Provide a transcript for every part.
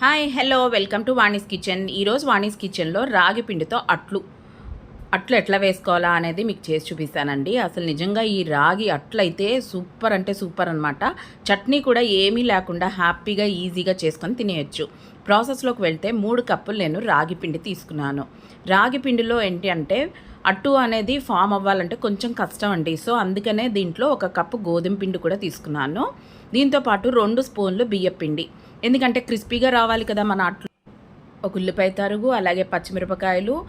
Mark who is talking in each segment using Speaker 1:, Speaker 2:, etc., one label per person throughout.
Speaker 1: Hi hello welcome to Vani's kitchen ఈరోజు వాణీస్ కిచెన్లో రాగి పిండితో అట్లు. అట్లు ఎట్లా వేసుకోవాలా అనేది మీకు చేసి చూపిస్తానండి. అసలు నిజంగా ఈ రాగి అట్లయితే సూపర్ అంటే సూపర్ అనమాట చట్నీ కూడా ఏమీ లేకుండా హ్యాపీగా ఈజీగా చేసుకొని తినేయచ్చు. ప్రాసెస్లోకి వెళ్తే మూడు కప్పులు నేను రాగి పిండి తీసుకున్నాను. రాగి పిండిలో ఏంటి అంటే అట్టు అనేది ఫామ్ అవ్వాలంటే కొంచెం కష్టం అండి. సో అందుకనే దీంట్లో ఒక కప్పు గోధుమ పిండి కూడా తీసుకున్నాను. దీంతో పాటు రెండు స్పూన్లు బియ్యం పిండి ఎందుకంటే క్రిస్పీగా రావాలి కదా మన అట్లు. ఒక ఉల్లిపాయ తరుగు అలాగే పచ్చిమిరపకాయలు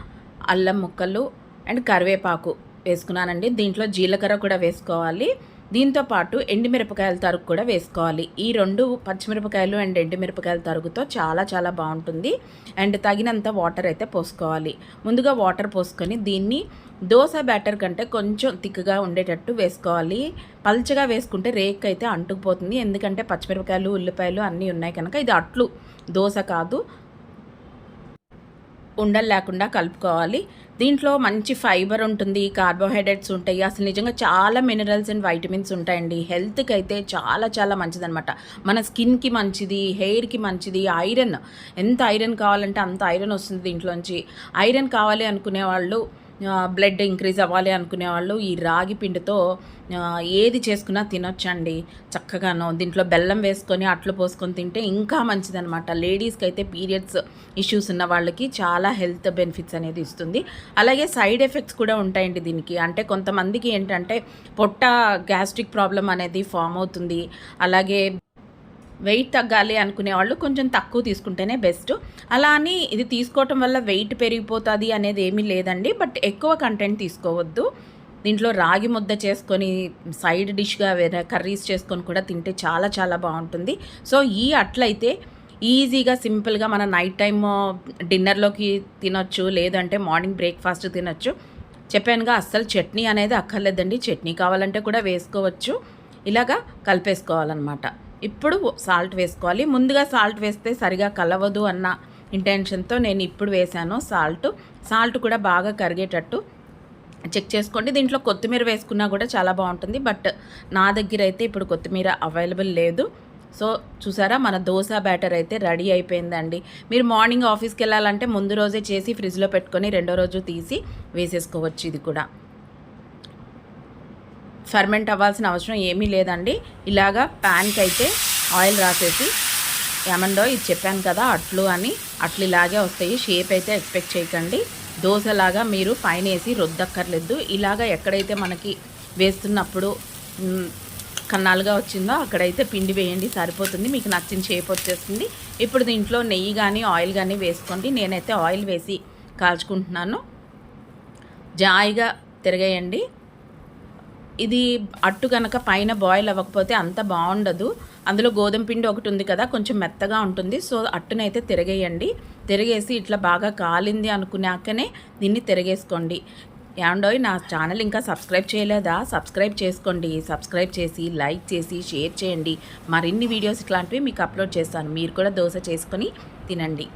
Speaker 1: అల్లం ముక్కలు అండ్ కరివేపాకు వేసుకున్నానండి. దీంట్లో జీలకర్ర కూడా వేసుకోవాలి. దీంతో పాటు ఎండుమిరపకాయల తరుగు కూడా వేసుకోవాలి. ఈ రెండు పచ్చిమిరపకాయలు అండ్ ఎండుమిరపకాయల తరుగుతో చాలా చాలా బాగుంటుంది. అండ్ తగినంత వాటర్ అయితే పోసుకోవాలి. ముందుగా వాటర్ పోసుకొని దీన్ని దోశ బ్యాటర్ కంటే కొంచెం తిక్కుగా ఉండేటట్టు వేసుకోవాలి. పల్చగా వేసుకుంటే రేక్ అయితే అంటుకుపోతుంది. ఎందుకంటే పచ్చిమిరపకాయలు ఉల్లిపాయలు అన్నీ ఉన్నాయి కనుక ఇది అట్లు దోశ కాదు. ఉండలు లేకుండా కలుపుకోవాలి. దీంట్లో మంచి ఫైబర్ ఉంటుంది కార్బోహైడ్రేట్స్ ఉంటాయి. అసలు నిజంగా చాలా మినరల్స్ అండ్ వైటమిన్స్ ఉంటాయండి. హెల్త్కి అయితే చాలా చాలా మంచిదనమాట మన స్కిన్కి మంచిది హెయిర్కి మంచిది. ఐరన్ ఎంత ఐరన్ కావాలంటే అంత ఐరన్ వస్తుంది దీంట్లోంచి. ఐరన్ కావాలి అనుకునే వాళ్ళు బ్లడ్ ఇంక్రీజ్ అవ్వాలి అనుకునే వాళ్ళు ఈ రాగి పిండితో ఏది చేసుకున్నా తినొచ్చండి. చక్కగాను దీంట్లో బెల్లం వేసుకొని అట్లు పోసుకొని తింటే ఇంకా మంచిదనమాట లేడీస్కి అయితే పీరియడ్స్ ఇష్యూస్ ఉన్న వాళ్ళకి చాలా హెల్త్ బెనిఫిట్స్ అనేది ఇస్తుంది. అలాగే సైడ్ ఎఫెక్ట్స్ కూడా ఉంటాయండి దీనికి. అంటే కొంతమందికి ఏంటంటే పొట్ట గ్యాస్ట్రిక్ ప్రాబ్లం అనేది ఫామ్ అవుతుంది. అలాగే వెయిట్ తగ్గాలి అనుకునే వాళ్ళు కొంచెం తక్కువ తీసుకుంటేనే బెస్ట్ అలా అని ఇది తీసుకోవటం వల్ల వెయిట్ పెరిగిపోతుంది అనేది ఏమీ లేదండి. బట్ ఎక్కువ కంటెంట్ తీసుకోవద్దు. దీంట్లో రాగి ముద్ద చేసుకొని సైడ్ డిష్గా వేరే కర్రీస్ చేసుకొని కూడా తింటే చాలా చాలా బాగుంటుంది. సో ఈ అట్లయితే ఈజీగా సింపుల్గా మన నైట్ టైమ్ డిన్నర్లోకి తినొచ్చు. లేదంటే మార్నింగ్ బ్రేక్ఫాస్ట్ తినొచ్చు. చెప్పానుగా అస్సలు చట్నీ అనేది అక్కర్లేదండి. చట్నీ కావాలంటే కూడా వేసుకోవచ్చు. ఇలాగా కలిపేసుకోవాలన్నమాట. ఇప్పుడు సాల్ట్ వేసుకోవాలి. ముందుగా సాల్ట్ వేస్తే సరిగా కలవదు అన్న ఇంటెన్షన్తో నేను ఇప్పుడు వేశాను సాల్ట్. సాల్ట్ కూడా బాగా కరిగేటట్టు చెక్ చేసుకోండి. దీంట్లో కొత్తిమీర వేసుకున్నా కూడా చాలా బాగుంటుంది. బట్ నా దగ్గర అయితే ఇప్పుడు కొత్తిమీర అవైలబుల్ లేదు. సో చూసారా మన దోశ బ్యాటర్ అయితే రెడీ అయిపోయిందండి. మీరు మార్నింగ్ ఆఫీస్కి వెళ్ళాలంటే ముందు రోజే చేసి ఫ్రిడ్జ్లో పెట్టుకొని రెండో రోజు తీసి వేసేసుకోవచ్చు ఇది కూడా. ఫర్మెంట్ అవ్వాల్సిన అవసరం ఏమీ లేదండి. ఇలాగా ప్యాన్కి అయితే ఆయిల్ రాసేసి ఏమండో ఇది చెప్పాను కదా అట్లు అని అట్లు ఇలాగే వస్తాయి. షేప్ అయితే ఎక్స్పెక్ట్ చేయకండి. దోశలాగా మీరు పైన వేసి రుద్దక్కర్లేదు. ఇలాగ ఎక్కడైతే మనకి వేస్తున్నప్పుడు కన్నాలుగా వచ్చిందో అక్కడైతే పిండి వేయండి సరిపోతుంది. మీకు నచ్చిన షేప్ వచ్చేస్తుంది. ఇప్పుడు దీంట్లో నెయ్యి కానీ ఆయిల్ కానీ వేసుకోండి. నేనైతే ఆయిల్ వేసి కాల్చుకుంటున్నాను. జాయిగా తిరగేయండి. ఇది అట్టు కనుక పైన బాయిల్ అవ్వకపోతే అంత బాగుండదు. అందులో గోధుమ పిండి ఒకటి ఉంది కదా కొంచెం మెత్తగా ఉంటుంది. సో అట్టునైతే తిరగేయండి. తిరగేసి ఇట్లా బాగా కాలింది అనుకున్నాకనే దీన్ని తిరగేసుకోండి. ఏమండోయ్ నా ఛానల్ ఇంకా సబ్స్క్రైబ్ చేయలేదా? సబ్స్క్రైబ్ చేసుకోండి. సబ్స్క్రైబ్ చేసి లైక్ చేసి షేర్ చేయండి. మరిన్ని వీడియోస్ ఇట్లాంటివి మీకు అప్లోడ్ చేస్తాను. మీరు కూడా దోశ చేసుకొని తినండి.